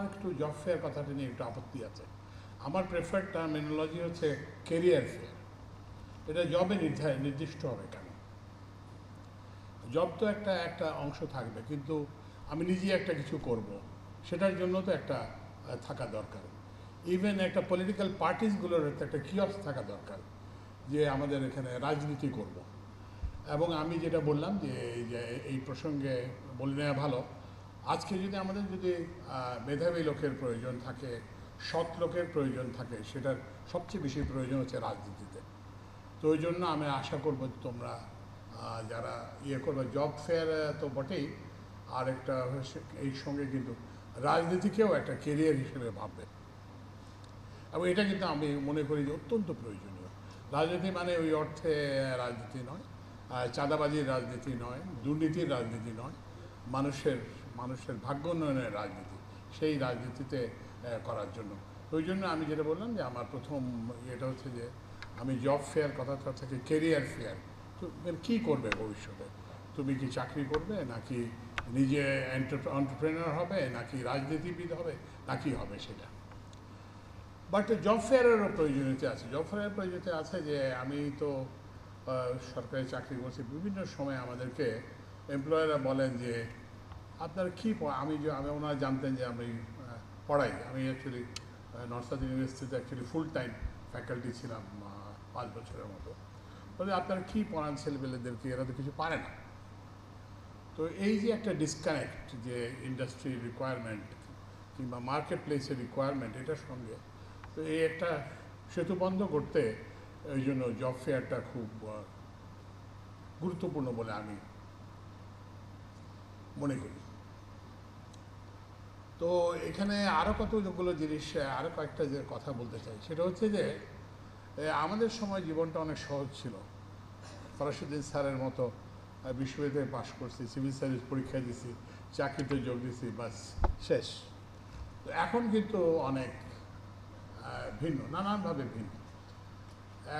আমার একটু job fair কথাটা নিয়ে একটু আপত্তি আছে। আমার প্রেফার্ড টার্মিনোলজি হচ্ছে কেরিয়ার ফেয়ার এটা জবে নির্ধারণ নির্দিষ্ট হবে কেন? জব তো একটা একটা অংশ থাকবে, কিন্তু আমি নিজেই একটা কিছু করব। সেটার জন্য তো একটা থাকা দরকার। ইভেন একটা পলিটিক্যাল পার্টিসগুলোর একটা কিয়স থাকা দরকার, যে আমাদের এখানে রাজনীতি করব। এবং আমি যেটা বললাম যে, এই প্রসঙ্গে বলে নেওয়া ভালো আজকে যদি আমাদের যদি মেধাবী লোকের প্রয়োজন থাকে, সৎ লোকের প্রয়োজন থাকে, সেটার সবচেয়ে বেশি প্রয়োজন হচ্ছে রাজনীতিতে। তো ওই জন্য আমি আশা করব তোমরা যারা ইয়ে করবে, জব ফেয়ার তো বটেই। আর একটা এই সঙ্গে কিন্তু রাজনীতিকেও একটা কেরিয়ার হিসেবে ভাববে। এবং এটা কিন্তু আমি মনে করি যে অত্যন্ত প্রয়োজনীয়। রাজনীতি মানে ওই অর্থে রাজনীতি নয় চাঁদাবাজির রাজনীতি নয়, দুর্নীতির রাজনীতি নয়, মানুষের মানুষের ভাগ্য উন্নয়নের রাজনীতি, সেই রাজনীতিতে করার জন্য। ওই জন্য আমি যেটা বললাম যে আমার প্রথম ইয়েটা হচ্ছে যে আমি জব ফেয়ার কথাটা থেকে কেরিয়ার ফেয়ার তো কী করবে ভবিষ্যতে? তুমি কি চাকরি করবে? নাকি নিজে এন্টারপ্রেনার হবে? নাকি রাজনীতিবিদ হবে? নাকি হবে সেটা? বাট জব ফেয়ারেরও প্রয়োজনীয়তা আছে। জব ফেয়ারের প্রয়োজনীয়তা আছে যে আমি তো সরকারি চাকরি করছি। বিভিন্ন সময় আমাদেরকে এমপ্লয়াররা বলেন যে আপনার কী আমি যে আমি ওনারা জানতেন যে আমি পড়াই। আমি অ্যাকচুয়ালি নর্থ সাউথ ইউনিভার্সিটিতে অ্যাকচুয়ালি ফুল টাইম ফ্যাকাল্টি ছিলাম পাঁচ বছরের মতো। বলে আপনার কী পড়ান ছেলেপেলেদেরকে? এরা তো কিছু পারে না। তো এই যে একটা ডিসকানেক্ট যে ইন্ডাস্ট্রি রিকোয়ারমেন্ট কিংবা মার্কেট প্লেসের রিকোয়ারমেন্ট এটার সঙ্গে, তো এই একটা সেতু বন্ধ করতে ওই জন্য জব ফেয়ারটা খুব গুরুত্বপূর্ণ বলে আমি মনে করি। তো এখানে আরও কতগুলো জিনিস আরও কয়েকটা যে কথা বলতে চাই। সেটা হচ্ছে যে আমাদের সময় জীবনটা অনেক সহজ ছিল। ফরাসুদ্দিন স্যারের মতো বিশ্ববিদ্যালয়ে পাশ করছি, সিভিল সার্ভিস পরীক্ষা দিছি, চাকরিতে যোগ দিছি, বাস, শেষ। তো এখন কিন্তু অনেক ভিন্ন, নানানভাবে ভিন্ন।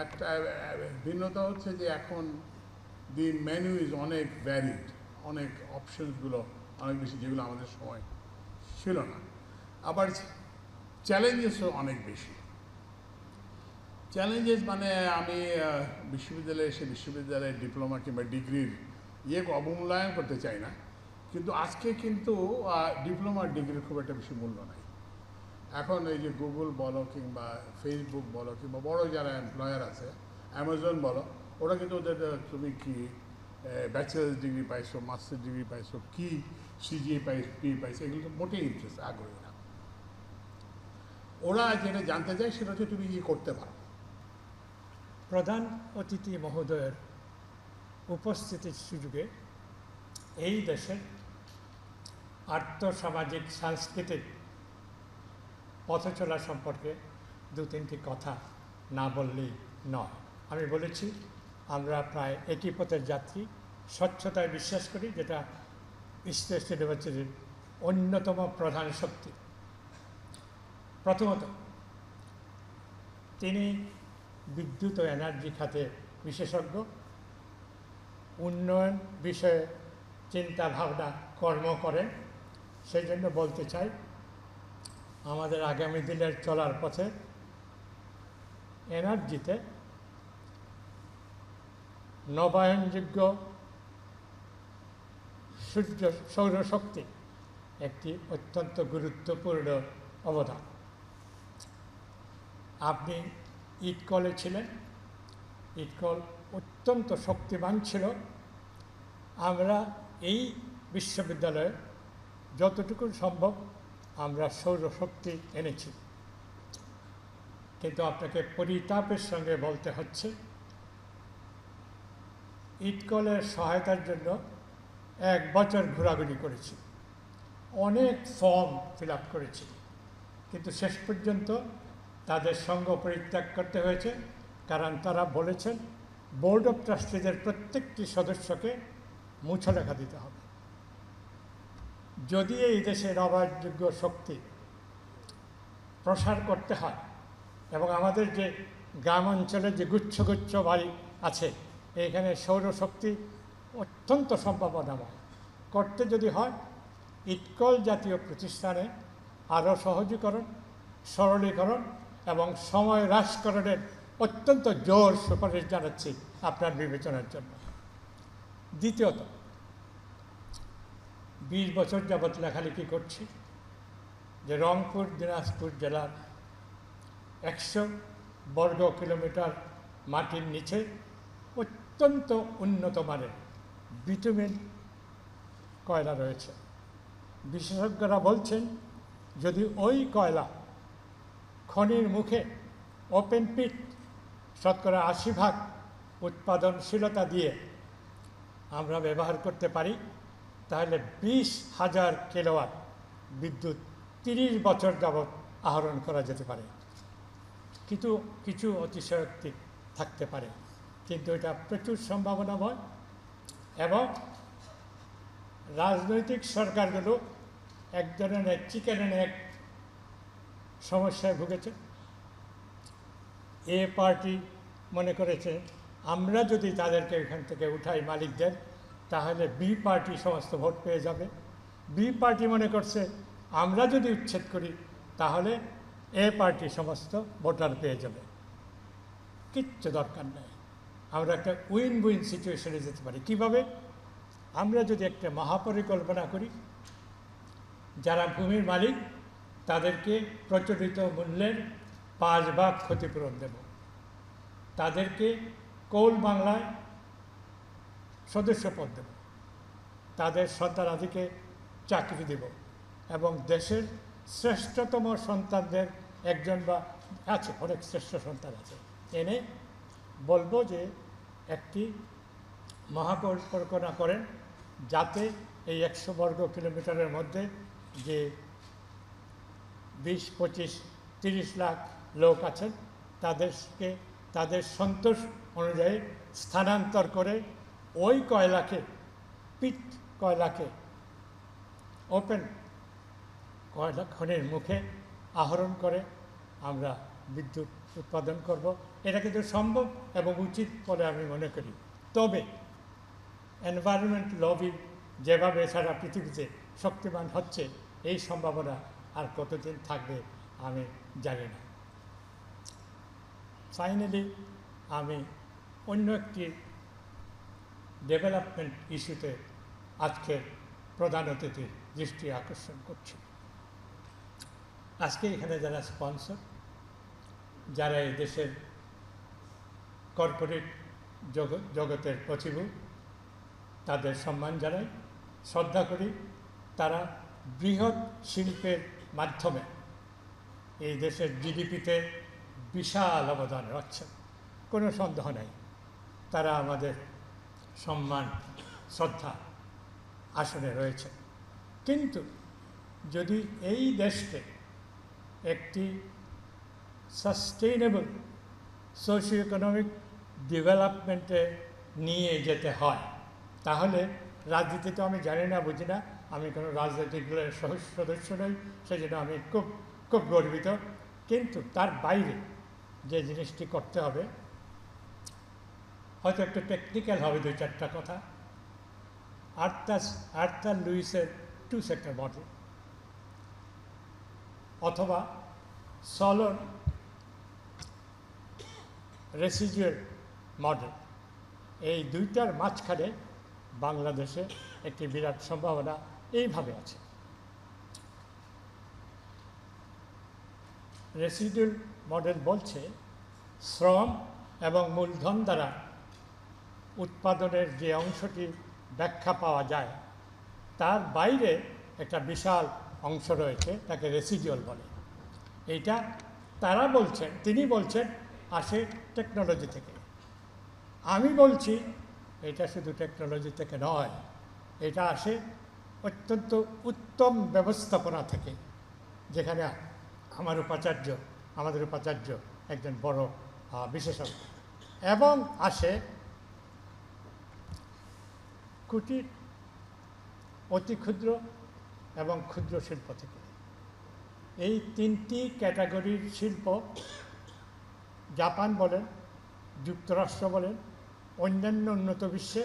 একটা ভিন্নতা হচ্ছে যে এখন দি মেনু ইজ অনেক ভ্যারিড অনেক অপশনসগুলো অনেক বেশি যেগুলো আমাদের সময় ছিল না। আবার চ্যালেঞ্জেসও অনেক বেশি। চ্যালেঞ্জেস মানে আমি বিশ্ববিদ্যালয়ে এসে বিশ্ববিদ্যালয়ের ডিপ্লোমা কিংবা ডিগ্রির ইয়ে অবমূল্যায়ন করতে চাই না। কিন্তু আজকে কিন্তু ডিপ্লোমার ডিগ্রির খুব একটা বেশি মূল্য নাই। এখন এই যে গুগল বলো কিংবা ফেসবুক বলো কিংবা বড় যারা এমপ্লয়ার আছে অ্যামাজন বলো, ওরা কিন্তু ওদের, তুমি কি ব্যাচেলার্স ডিগ্রি পাইছো মাস্টার ডিগ্রি পাইছো, কি সিজিএ পাই পি পাইছো এগুলো তো মোটেই ইন্টারেস্ট আগ্রহী না। ওরা যেটা জানতে চায় সেটা হচ্ছে তুমি কি করতে পারো। প্রধান অতিথি মহোদয়ের উপস্থিতির সুযোগে এই দেশের আর্থসামাজিক, সাংস্কৃতিক পথচলা সম্পর্কে দু তিনটি কথা না বললেই নয়। আমি বলেছি আমরা প্রায় একই পথের যাত্রী। স্বচ্ছতায় বিশ্বাস করি যেটা স্টেট ইউনিভার্সিটির অন্যতম প্রধান শক্তি। প্রথমত, তিনি বিদ্যুৎ ও এনার্জি খাতে বিশেষজ্ঞ। উন্নয়ন বিষয়ে চিন্তা ভাবনা কর্ম করেন। সেই জন্য বলতে চাই, আমাদের আগামী দিনের চলার পথে এনার্জিতে নবায়নযোগ্য সূর্য সৌরশক্তি একটি অত্যন্ত গুরুত্বপূর্ণ অবদান। আপনি ইটকলে ছিলেন ইটকল অত্যন্ত শক্তিমান ছিল। আমরা এই বিশ্ববিদ্যালয়ে যতটুকু সম্ভব আমরা সৌরশক্তি এনেছি। কিন্তু আপনাকে পরিতাপের সঙ্গে বলতে হচ্ছে ইটকলের সহায়তার জন্য এক বছর ঘোরাঘুরি করেছি। অনেক ফর্ম ফিল আপ করেছি। কিন্তু শেষ পর্যন্ত তাদের সঙ্গ পরিত্যাগ করতে হয়েছে, কারণ তারা বলেছেন, বোর্ড অফ ট্রাস্টিদের প্রত্যেকটি সদস্যকে মুছে লেখা দিতে হবে। যদি এই দেশের নবায়নযোগ্য শক্তি প্রসার করতে হয় এবং আমাদের যে গ্রাম অঞ্চলে যে গুচ্ছ গুচ্ছ বাড়ি আছে এখানে সৌরশক্তি অত্যন্ত সম্ভাবনাময়। করতে যদি হয়, ইটকল জাতীয় প্রতিষ্ঠানে আরও সহজীকরণ, সরলীকরণ এবং সময় হ্রাসকরণের অত্যন্ত জোর সুপারিশ জানাচ্ছি আপনার বিবেচনার জন্য। দ্বিতীয়ত, বিশ বছর যাবৎ লেখালেখি করছি যে রংপুর, দিনাজপুর জেলার একশো বর্গ কিলোমিটার মাটির নিচে অত্যন্ত উন্নত মানের বিটুমিন কয়লা রয়েছে। বিশেষজ্ঞরা বলছেন, যদি ওই কয়লা খনির মুখে ওপেন পিট শতকরা আশি ভাগ উৎপাদনশীলতা দিয়ে আমরা ব্যবহার করতে পারি, তাহলে বিশ হাজার কিলোওয়াট বিদ্যুৎ তিরিশ বছর যাবৎ আহরণ করা যেতে পারে। কিন্তু কিছু অতিশয়োক্তি থাকতে পারে। কিন্তু এটা প্রচুর সম্ভাবনাময় এবং রাজনৈতিক সরকারগুলো এক ধরনের চিকেন এক সমস্যায় ভুগেছে। এ পার্টি মনে করেছে, আমরা যদি তাদেরকে এখান থেকে উঠাই মালিকদের, তাহলে বি পার্টি সমস্ত ভোট পেয়ে যাবে। বি পার্টি মনে করছে, আমরা যদি উচ্ছেদ করি, তাহলে এ পার্টি সমস্ত ভোটার পেয়ে যাবে। কিচ্ছু দরকার নেই। আমরা একটা উইন উইন সিচুয়েশনে যেতে পারি। কীভাবে? আমরা যদি একটা মহাপরিকল্পনা করি, যারা ভূমির মালিক, তাদেরকে প্রচলিত মূল্যের পাঁচ ভাগ ক্ষতিপূরণ দেব। তাদেরকে কৌল বাংলায় সদস্যপদ দেব। তাদের সন্তানাদিকে চাকরি দেব এবং দেশের শ্রেষ্ঠতম সন্তানদের একজন বা, আছে, অনেক শ্রেষ্ঠ সন্তান আছে। এনে বলব যে একটি মহাপরিকল্পনা করেন যাতে এই একশো বর্গ কিলোমিটারের মধ্যে যে বিশ, পঁচিশ, তিরিশ লাখ লোক আছেন, তাদেরকে, তাদের সন্তোষ অনুযায়ী স্থানান্তর করে ওই কয়লাকে, পিট কয়লাকে ওপেন কয়লা খনির মুখে আহরণ করে আমরা বিদ্যুৎ উৎপাদন করব। এটা কিন্তু সম্ভব এবং উচিত বলে আমি মনে করি। তবে এনভায়রনমেন্ট লবি যেভাবে সারা পৃথিবীতে শক্তিমান হচ্ছে, এই সম্ভাবনা আর কতদিন থাকবে আমি জানি না। ফাইনালি আমি অন্য একটি ডেভেলপমেন্ট ইস্যুতে আজকে প্রধান অতিথির দৃষ্টি আকর্ষণ করছি। আজকে এখানে যারা স্পন্সর যারা এই দেশের কর্পোরেট জগতের প্রতিভু, তাদের সম্মান জানাই, শ্রদ্ধা করি, তারা বৃহৎ শিল্পের মাধ্যমে এই দেশের জিডিপিতে বিশাল অবদান রাখছেন। কোনো সন্দেহ নেই, তারা আমাদের সম্মান, শ্রদ্ধা আসনে রয়েছে। কিন্তু যদি এই দেশকে একটি সাস্টেইনেবল সোশিও ইকোনমিক ডেভেলপমেন্টে নিয়ে যেতে হয়। তাহলে রাজনীতি তো আমি জানি না, বুঝি না। আমি কোনো রাজনৈতিক দলের সদস্য নই, সেজন্য আমি খুব খুব গর্বিত। কিন্তু তার বাইরে যে জিনিসটি করতে হবে, হয়তো একটু টেকনিক্যাল হবে দুই চারটা কথা। আর্থাস, আর্থার লুইসের টু সেক্টর মডেল অথবা সলন রেসিজুয়াল মডেল এই দুইটার মাঝখানে বাংলাদেশে একটি বিরাট সম্ভাবনা এইভাবে আছে। রেসিডুয়াল মডেল বলছে শ্রম এবং মূলধন দ্বারা উৎপাদনের যে অংশটি ব্যাখ্যা পাওয়া যায়, তার বাইরে একটা বিশাল অংশ রয়েছে, তাকে রেসিডুয়াল বলে। এইটা তারা বলছেন, তিনি বলছেন আসে টেকনোলজি থেকে। আমি বলছি, এটা শুধু টেকনোলজি থেকে নয়, এটা আসে অত্যন্ত উত্তম ব্যবস্থাপনা থেকে, যেখানে আমার উপাচার্য, আমাদের উপাচার্য একজন বড় বিশেষজ্ঞ। এবং আসে কুটির, অতি ক্ষুদ্র এবং ক্ষুদ্র শিল্প থেকে। এই তিনটি ক্যাটাগরির শিল্প জাপান বলেন, যুক্তরাষ্ট্র বলেন অন্যান্য উন্নত বিশ্বে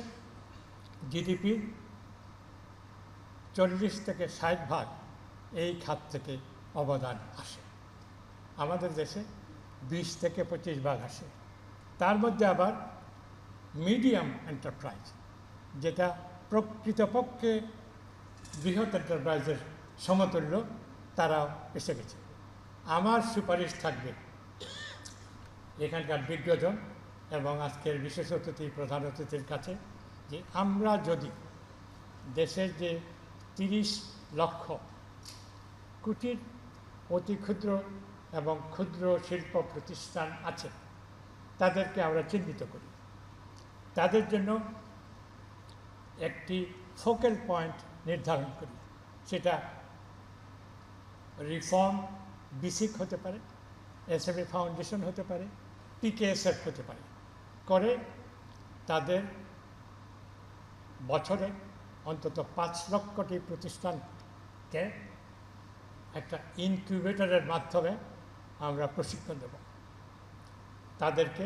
জিডিপির চল্লিশ থেকে ষাট ভাগ এই খাত থেকে অবদান আসে। আমাদের দেশে বিশ থেকে পঁচিশ ভাগ আসে। তার মধ্যে আবার মিডিয়াম এন্টারপ্রাইজ, যেটা প্রকৃতপক্ষে বৃহৎ এন্টারপ্রাইজের সমতুল্য, তারাও এসে গেছে। আমার সুপারিশ থাকবে, এখানকার বিজ্ঞজন এবং আজকের বিশেষ অতিথি, প্রধান অতিথির কাছে যে আমরা যদি দেশের যে তিরিশ লক্ষ কুটির অতি ক্ষুদ্র এবং ক্ষুদ্র শিল্প প্রতিষ্ঠান আছে, তাদেরকে আমরা চিহ্নিত করি। তাদের জন্য একটি ফোকাল পয়েন্ট নির্ধারণ করি। সেটা রিফর্ম বিসিক হতে পারে এসএমএ ফাউন্ডেশন হতে পারে পিকেএসএফ হতে পারে। করে তাদের বছরে অন্তত পাঁচ লক্ষটি প্রতিষ্ঠানকে একটা ইনকিউবেটরের মাধ্যমে আমরা প্রশিক্ষণ দেব। তাদেরকে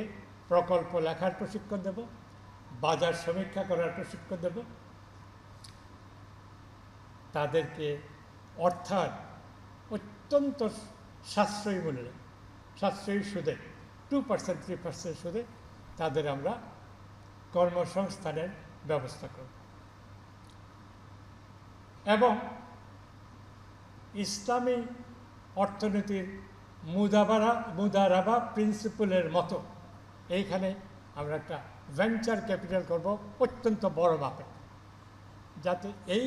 প্রকল্প লেখার প্রশিক্ষণ দেব, বাজার সমীক্ষা করার প্রশিক্ষণ দেব। তাদেরকে অর্থাৎ অত্যন্ত সাশ্রয়ী মূল্যে, সাশ্রয়ী সুদে টু পার্সেন্ট থ্রি পার্সেন্ট সুদে তাদের আমরা কর্মসংস্থানের ব্যবস্থা করব। এবং ইসলামী অর্থনীতির মুদাবারা, মুদারাবা প্রিন্সিপালের মতো এইখানে আমরা একটা ভেঞ্চার ক্যাপিটাল করব অত্যন্ত বড় মাপে। যাতে এই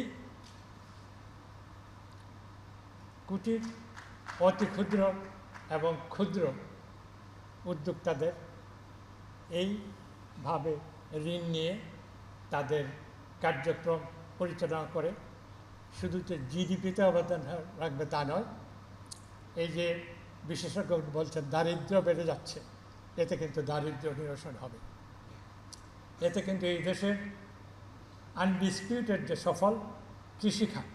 কুটির অতি ক্ষুদ্র এবং ক্ষুদ্র উদ্যোক্তাদের এইভাবে ঋণ নিয়ে তাদের কার্যক্রম পরিচালনা করে। শুধু যে জিডিপিতে অবদান রাখবে তা নয়, এই যে বিশেষজ্ঞ বলছেন দারিদ্র্য বেড়ে যাচ্ছে, এতে কিন্তু দারিদ্র্য নিরসন হবে। এতে কিন্তু এই দেশের আনডিসপিউটেড যে সফল কৃষিখাত,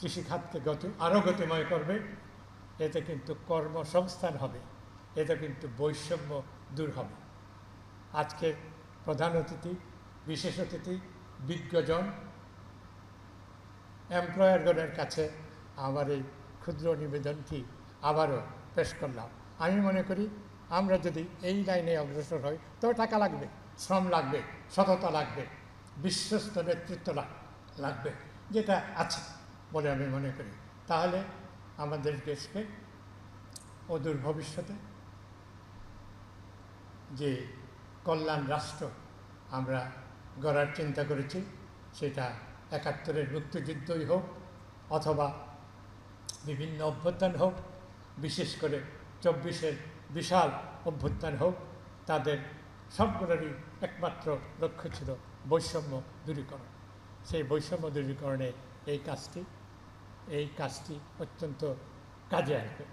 কৃষিখাতকে গতি, আরও গতিময় করবে, এতে কিন্তু কর্মসংস্থান হবে, এতে কিন্তু বৈষম্য দূর হবে। আজকের প্রধান অতিথি, বিশেষ অতিথি, বিজ্ঞজন এমপ্লয়ারগণের কাছে আমার এই ক্ষুদ্র নিবেদনটি আবারও পেশ করলাম। আমি মনে করি আমরা যদি এই লাইনে অগ্রসর হই তবে টাকা লাগবে, শ্রম লাগবে, সততা লাগবে, বিশ্বস্ত নেতৃত্ব লাগবে, যেটা আছে বলে আমি মনে করি। তাহলে আমাদের দেশকে অদূর ভবিষ্যতে যে কল্যাণ রাষ্ট্র আমরা গড়ার চিন্তা করেছি, সেটা একাত্তরের মুক্তিযুদ্ধই হোক অথবা বিভিন্ন অভ্যুত্থান হোক, বিশেষ করে চব্বিশের বিশাল অভ্যুত্থান হোক, তাদের সবগুলোরই একমাত্র লক্ষ্য ছিল বৈষম্য দূরীকরণ। সেই বৈষম্য দূরীকরণে এই কাজটি এই কাজটি অত্যন্ত কাজে আসবে।